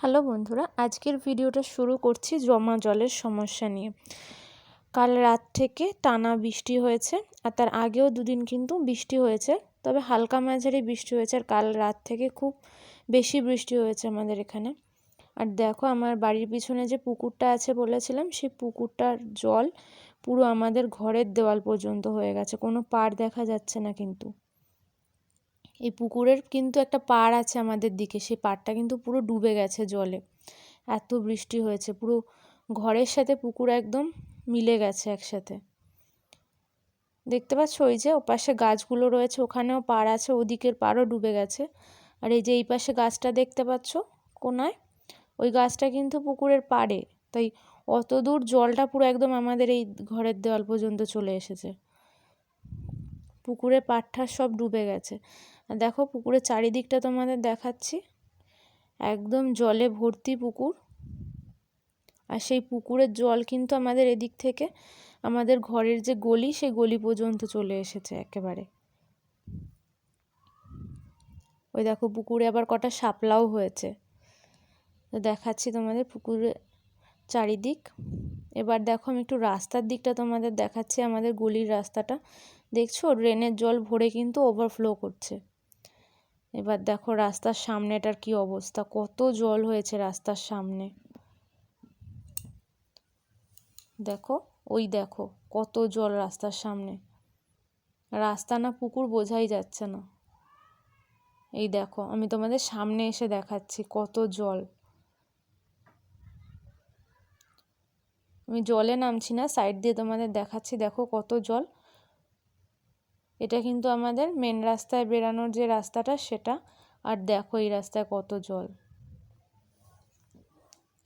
Hello বন্ধুরা, আজকের ভিডিওটা শুরু করছি জমা জলের সমস্যা নিয়ে। কাল রাত থেকে টানা বৃষ্টি হয়েছে আর তার আগেও দুদিন কিন্তু বৃষ্টি হয়েছে, তবে হালকা মাঝারি বৃষ্টি হয়েছে আর কাল রাত থেকে খুব বেশি বৃষ্টি হয়েছে আমাদের এখানে। আর দেখো আমার বাড়ির পিছনে যে পুকুরটা আছে বলেছিলাম, সেই পুকুরটার জল পুরো আমাদের ঘরের দেওয়াল পর্যন্ত হয়ে গেছে, কোনো পাড় দেখা যাচ্ছে না কিন্তু। পুকুরের কিন্তু একটা পাড় আছে আমাদের দিকে, সেই পাড়টা কিন্তু পুরো ডুবে গেছে জলে। এত বৃষ্টি হয়েছে, পুরো ঘরের সাথে পুকুর একদম মিলে গেছে একসাথে। দেখতে পাচ্ছ ওই যে ওপাশে গাছগুলো রয়েছে, ওখানেও পাড় আছে, ওদিকের পাড়ও ডুবে গেছে। আর এই যে এই পাশে গাছটা দেখতে পাচ্ছ কোনায়? ওই গাছটা কিন্তু পুকুরের পাড়ে, তাই অত দূর জলটা পুরো একদম আমাদের এই ঘরের দেওয়াল পর্যন্ত চলে এসেছে। পুকুরের পাড়টা সব ডুবে গেছে। দেখো পুকুরের চারিদিকটা তোমাদের দেখাচ্ছি। একদম জলে ভর্তি পুকুর। আর সেই পুকুরের জল কিন্তু আমাদের এদিক থেকে আমাদের ঘরের যে গলি, সেই গলি পর্যন্ত চলে এসেছে একেবারে। ওই দেখো পুকুরে আবার কটা শাপলাও হয়েছে। দেখাচ্ছি তোমাদের পুকুরে চারিদিক। এবার দেখো আমি একটু রাস্তার দিকটা তোমাদের দেখাচ্ছি, আমাদের গলির রাস্তাটা। দেখছ? ড্রেনের জল ভরে কিন্তু ওভারফ্লো করছে। এবার দেখো রাস্তার সামনেটার কি অবস্থা? কত জল হয়েছে রাস্তার সামনে। দেখো, ওই দেখো, কত জল রাস্তার সামনে। রাস্তা না পুকুর বোঝাই যাচ্ছে না। এই দেখো, আমি তোমাদের সামনে এসে দেখাচ্ছি কত জল। আমি জলে নামছি না, সাইড দিয়ে তোমাদের দেখাচ্ছি, দেখো কত জল। এটা কিন্তু আমাদের মেন রাস্তায় বেরানোর যে রাস্তাটা সেটা। আর দেখো এই রাস্তায় কত জল।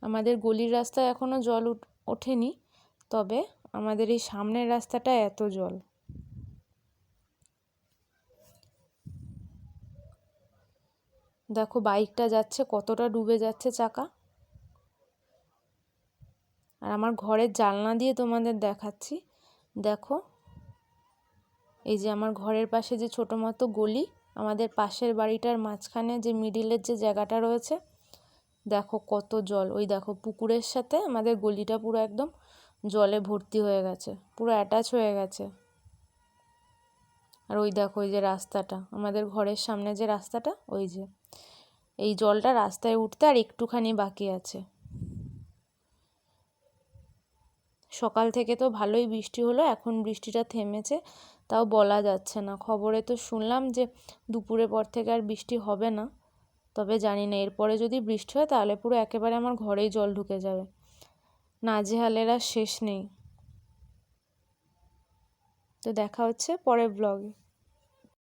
আমাদের গলির রাস্তায় এখনও জল ওঠেনি, তবে আমাদের এই সামনের রাস্তাটা এত জল। দেখো বাইকটা যাচ্ছে, কতটা ডুবে যাচ্ছে চাকা। আর আমার ঘরের জানলা দিয়ে তোমাদের দেখাচ্ছি। দেখো এই যে আমার ঘরের পাশে যে ছোটো মতো গলি, আমাদের পাশের বাড়িটার মাঝখানে যে মিডিলের যে জায়গাটা রয়েছে, দেখো কত জল। ওই দেখো পুকুরের সাথে আমাদের গলিটা পুরো একদম জলে ভর্তি হয়ে গেছে, পুরো অ্যাটাচ হয়ে গেছে। আর ওই দেখো ওই যে রাস্তাটা, আমাদের ঘরের সামনে যে রাস্তাটা, ওই যে। এই জলটা রাস্তায় উঠতে আর একটুখানি বাকি আছে। সকাল থেকে তো ভালোই বৃষ্টি হলো, এখন বৃষ্টিটা থেমেছে, তাও বলা যাচ্ছে না। খবরে তো শুনলাম যে দুপুরের পর থেকে আর বৃষ্টি হবে না, তবে জানি না, এরপরে যদি বৃষ্টি হয় তাহলে পুরো একেবারে আমার ঘরেই জল ঢুকে যাবে। নাজেহালের আর শেষ নেই। তো দেখা হচ্ছে পরের ব্লগে